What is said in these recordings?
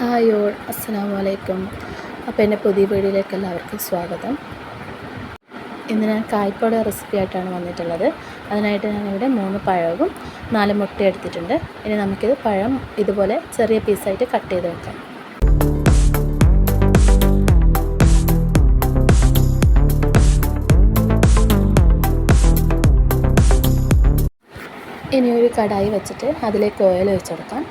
Hi all അസ്സലാമു അലൈക്കും അപ്പോൾ എന്റെ പുതിയ വീഡിയോയിലേക്ക് എല്ലാവർക്കും സ്വാഗതം. ഇന്ന് ഞാൻ കായ്പോട റെസിപ്പി ആയിട്ടാണ് വന്നിട്ടുള്ളത്. അതിനായിട്ട് ഞാനിവിടെ മൂന്ന് പഴവും നാല് മുട്ട എടുത്തിട്ടുണ്ട്. ഇനി നമുക്കിത് പഴം ഇതുപോലെ ചെറിയ പീസായിട്ട് കട്ട് ചെയ്ത് വെക്കാം. ഇനി ഒരു കടായി വെച്ചിട്ട് അതിലേക്ക് ഓയിൽ ഒഴിച്ചെടുക്കാം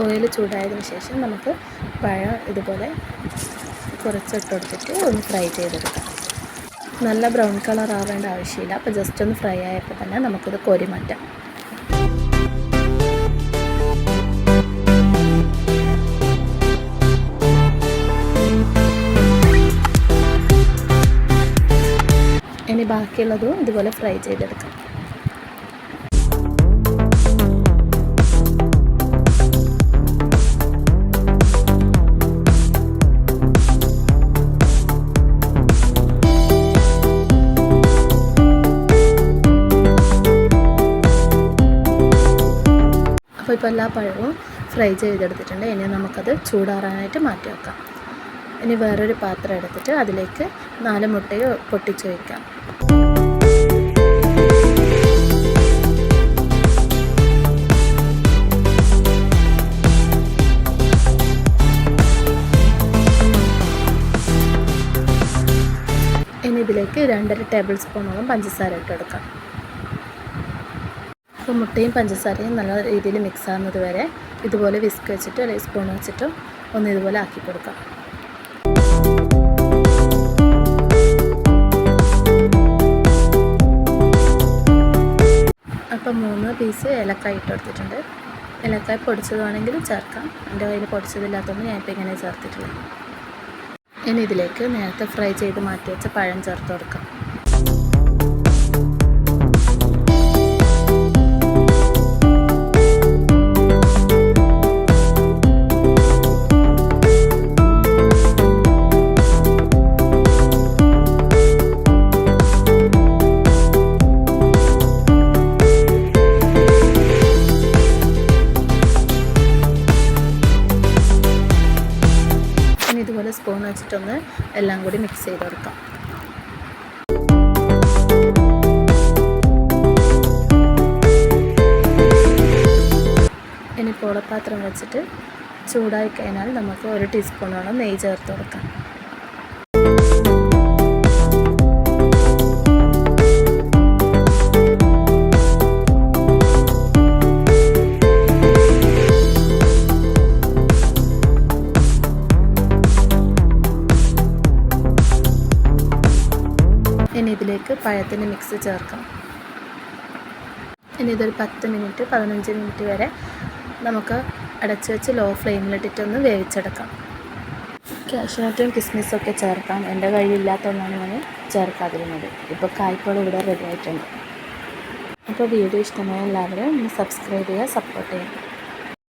ഓയിൽ ചൂടായതിന് ശേഷം നമുക്ക് പഴം ഇതുപോലെ കുറച്ചിട്ട് കൊടുത്തിട്ട് ഒന്ന് ഫ്രൈ ചെയ്തെടുക്കാം. നല്ല ബ്രൗൺ കളർ ആവേണ്ട ആവശ്യമില്ല. അപ്പോൾ ജസ്റ്റ് ഒന്ന് ഫ്രൈ ആയപ്പോൾ തന്നെ നമുക്കിത് കോരി മാറ്റാം. ഇനി ബാക്കിയുള്ളതും ഇതുപോലെ ഫ്രൈ ചെയ്തെടുക്കാം. അപ്പോൾ ഇപ്പോൾ എല്ലാ പഴവും ഫ്രൈ ചെയ്തെടുത്തിട്ടുണ്ട്. ഇനി നമുക്കത് ചൂടാറാനായിട്ട് മാറ്റി വെക്കാം. ഇനി വേറൊരു പാത്രം എടുത്തിട്ട് അതിലേക്ക് നാല് മുട്ടയോ പൊട്ടിച്ച് വയ്ക്കാം. ഇനി ഇതിലേക്ക് രണ്ടര ടേബിൾ സ്പൂണോളം പഞ്ചസാര ഇട്ട് ഇട്ടെടുക്കാം അപ്പോൾ മുട്ടയും പഞ്ചസാരയും നല്ല രീതിയിൽ മിക്സ് ആകുന്നത് വരെ ഇതുപോലെ വിസ്ക് വെച്ചിട്ടോ അല്ലെങ്കിൽ സ്പൂൺ വെച്ചിട്ടോ ഒന്ന് ഇതുപോലെ ആക്കി കൊടുക്കാം. അപ്പം മൂന്ന് പീസ് ഏലക്കായ ഇട്ട് കൊടുത്തിട്ടുണ്ട്. ഏലക്കായ പൊടിച്ചത് വേണമെങ്കിൽ ചേർക്കാം. എന്റെ കയ്യിൽ പൊടിച്ചതില്ലാത്തതുകൊണ്ട് ഞാനിപ്പോൾ ഇങ്ങനെ ചേർത്തിട്ടുള്ളത്. ഇനി ഇതിലേക്ക് നേരത്തെ ഫ്രൈ ചെയ്ത് മാറ്റി വെച്ച പഴം ചേർത്ത് കൊടുക്കാം. ഇതുപോലെ സ്പൂൺ വെച്ചിട്ടൊന്ന് എല്ലാം കൂടി മിക്സ് ചെയ്ത് കൊടുക്കാം ഇനി പോളപ്പാത്രം വെച്ചിട്ട് ചൂടായി കഴിഞ്ഞാൽ നമുക്ക് ഒരു ടീസ്പൂണോളം നെയ്യ് ചേർത്ത് കൊടുക്കാം ഇതിലേക്ക് പഴത്തിന്റെ മിക്സ് ചേർക്കാം. ഇനി ഇതൊരു പത്ത് മിനിറ്റ് പതിനഞ്ച് മിനിറ്റ് വരെ നമുക്ക് അടച്ചു വെച്ച് ലോ ഫ്ലെയിമിലിട്ടിട്ടൊന്ന് വേവിച്ചെടുക്കാം. കാഷ്നട്ടും കിസ്മിസും ഒക്കെ ചേർക്കാം. എന്റെ കയ്യിലില്ലാത്തതുകൊണ്ടാണ് ഞാൻ ചേർക്കാതിരുന്നത്. ഇപ്പോൾ കായ്പോൾ ഇവിടെ റെഡി ആയിട്ടുണ്ട്. അപ്പോൾ വീഡിയോ ഇഷ്ടമായ എല്ലാവരും ഒന്ന് സബ്സ്ക്രൈബ് ചെയ്യുക സപ്പോർട്ട് ചെയ്യുക.